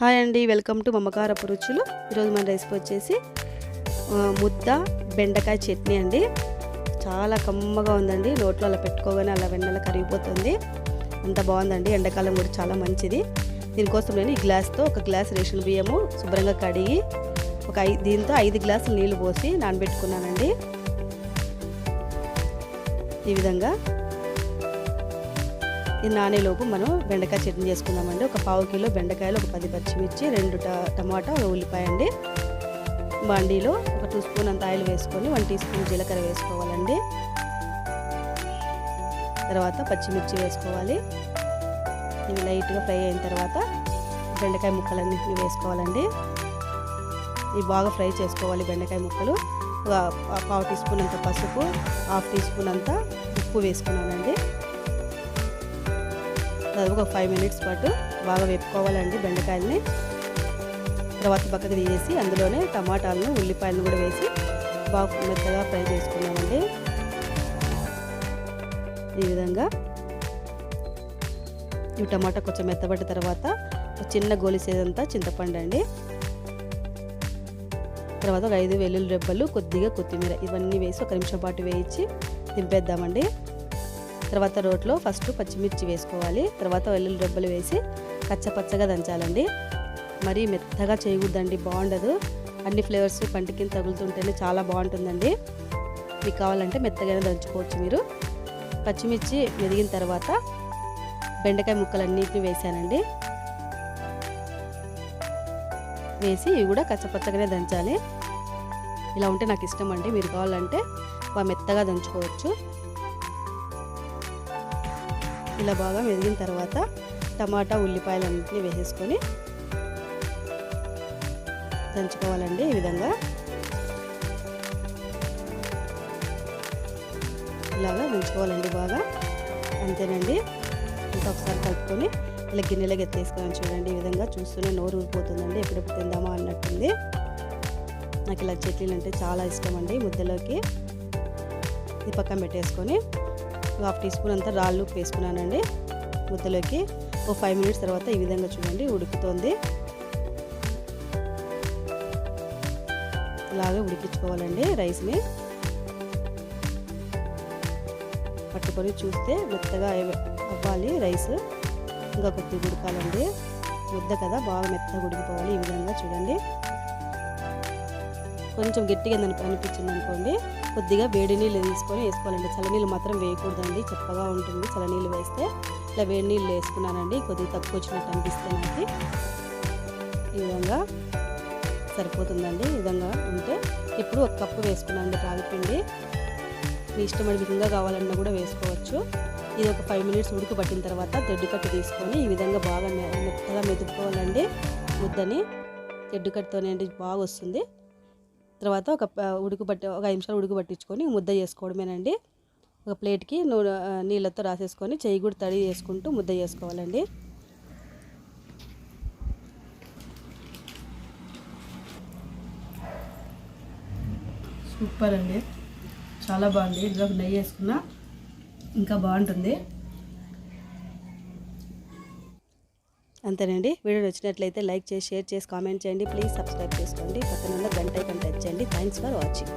Hi అండి welcome to మమ్మకారపు రుచులు ఈరోజు మన రెసిపీ వచ్చేసి ముద్ద బెండకాయ చట్నీ అండి. చాలా కమ్మగా ఉందండి. నోట్లో అలా పెట్టుకోగానే అలా వెన్నెల కరిగిపోతుంది. అంత బాగుందండి. ఎండాకాలం కూడా చాలా మంచిది. దీనికోసం నేను ఈ గ్లాస్తో ఒక గ్లాస్ రేషన్ బియ్యము శుభ్రంగా కడిగి ఒక ఐ దీంతో ఐదు గ్లాసులు నీళ్ళు పోసి నానబెట్టుకున్నానండి. ఈ విధంగా ఇది నానేలోపు మనం బెండకాయ చట్నీ చేసుకుందామండి. ఒక పావు కిలో బెండకాయలు ఒక పది పచ్చిమిర్చి రెండు టమాటా ఒక ఉల్లిపాయ అండి. బండిలో ఒక టూ స్పూన్ అంత ఆయిల్ వేసుకొని వన్ టీ స్పూన్ జీలకర్ర వేసుకోవాలండి. తర్వాత పచ్చిమిర్చి వేసుకోవాలి. ఇవి లైట్గా ఫ్రై అయిన తర్వాత బెండకాయ ముక్కలన్నింటినీ వేసుకోవాలండి. ఇవి బాగా ఫ్రై చేసుకోవాలి బెండకాయ ముక్కలు. ఒక పావు టీ స్పూన్ అంత పసుపు హాఫ్ టీ స్పూన్ అంత ఉప్పు వేసుకున్నానండి. దాదాపు ఒక ఫైవ్ మినిట్స్ పాటు బాగా వేపుకోవాలండి బెండకాయలని. తర్వాత పక్కకు తీసేసి అందులోనే టమాటాలను ఉల్లిపాయలను కూడా వేసి బాగా మెత్తగా ఫ్రై చేసుకున్నామండి. ఈ విధంగా ఈ టమాటా కొంచెం మెత్తబడ్డ తర్వాత చిన్న గోలిసేదంతా చింతపండు అండి. తర్వాత ఒక ఐదు వెల్లుల్లి రెబ్బలు కొద్దిగా కొత్తిమీర ఇవన్నీ వేసి ఒక నిమిషం పాటు వేయించి దింపేద్దామండి. తర్వాత రోట్లో ఫస్ట్ పచ్చిమిర్చి వేసుకోవాలి. తర్వాత వెల్లుల్లి రెబ్బలు వేసి పచ్చపచ్చగా దంచాలండి. మరీ మెత్తగా చేయకూడదండి బాగుండదు. అన్ని ఫ్లేవర్స్ పంటికి తగులుతుంటేనే చాలా బాగుంటుందండి. మీకు కావాలంటే మెత్తగానే దంచుకోవచ్చు మీరు. పచ్చిమిర్చి మెదిగిన తర్వాత బెండకాయ ముక్కలన్నిటిని వేసానండి. వేసి ఇవి కూడా కచ్చపచ్చగానే దంచాలి. ఇలా ఉంటే నాకు ఇష్టం అండి. మీరు కావాలంటే బాగా మెత్తగా దంచుకోవచ్చు. ఇలా బాగా మెదిగిన తర్వాత టమాటా ఉల్లిపాయలు అన్నింటినీ వేసేసుకొని దంచుకోవాలండి ఈ విధంగా. ఇలాగా దంచుకోవాలండి బాగా. అంతేనండి. ఇంకా ఒకసారి కలుపుకొని ఇలా గిన్నెలోకి ఎత్తేసుకొని చూడండి ఈ విధంగా చూస్తూనే నోరు ఊరిపోతుందండి. ఎప్పుడెప్పుడు తిందామా అన్నట్టుంది. నాకు ఇలా చట్నీలు అంటే చాలా ఇష్టం అండి ముద్దలోకి. ఇది పక్కన పెట్టేసుకొని హాఫ్ టీ స్పూన్ అంతా రాళ్ళు వేసుకున్నానండి. ముద్దలోకి ఓ ఫైవ్ మినిట్స్ తర్వాత ఈ విధంగా చూడండి ఉడుకుతోంది. ఇలాగే ఉడికించుకోవాలండి రైస్ని. పట్టుకొని చూస్తే మెత్తగా అవ్వాలి రైస్. ఇంకా కొద్దిగా ఉడకాలండి. ముద్ద కదా బాగా మెత్తగా ఉడికిపోవాలి ఈ విధంగా చూడండి. కొంచెం గట్టిగా అనిపించింది అనుకోండి కొద్దిగా వేడి నీళ్ళు తీసుకొని వేసుకోవాలండి. చల్లనీళ్ళు మాత్రం వేయకూడదండి. చప్పగా ఉంటుంది. చల్లనీళ్ళు వేస్తే ఇట్లా వేడి నీళ్ళు వేసుకున్నానండి. కొద్దిగా తక్కువ వచ్చినట్టు అనిపిస్తే నాకు ఈ విధంగా సరిపోతుందండి. ఈ విధంగా ఉంటే ఇప్పుడు ఒక కప్పు వేసుకున్నానండి రాగి పిండి. మీ ఇష్టమైన విధంగా కావాలన్నా కూడా వేసుకోవచ్చు. ఇది ఒక ఫైవ్ మినిట్స్ ఉడుకు పట్టిన తర్వాత తెడ్డు కట్టు తీసుకొని ఈ విధంగా బాగా మెత్తగా మెతుక్కోవాలండి ముద్దని తెడ్డు కట్టుతోనే బాగా వస్తుంది. తర్వాత ఒక ప- ఒక ఐదు నిమిషాలు ఉడుకుపట్టించుకొని ముద్ద చేసుకోవడమేనండి. ఒక ప్లేట్కి నూనె నీళ్ళతో రాసేసుకొని చెయ్యి కూడా తడి చేసుకుంటూ ముద్ద చేసుకోవాలండి. సూపర్ అండి. చాలా బాగుంది. ఇందులో నెయ్యి వేసుకున్నా ఇంకా బాగుంటుంది. అంతేనండి. వీడియో నచ్చినట్లయితే లైక్ చేసి షేర్ చేసి కామెంట్ చేయండి. ప్లీజ్ సబ్స్క్రైబ్ చేసుకోండి. పక్కన గంట ఐకన్ టచ్ చేయండి. Thanks for watching.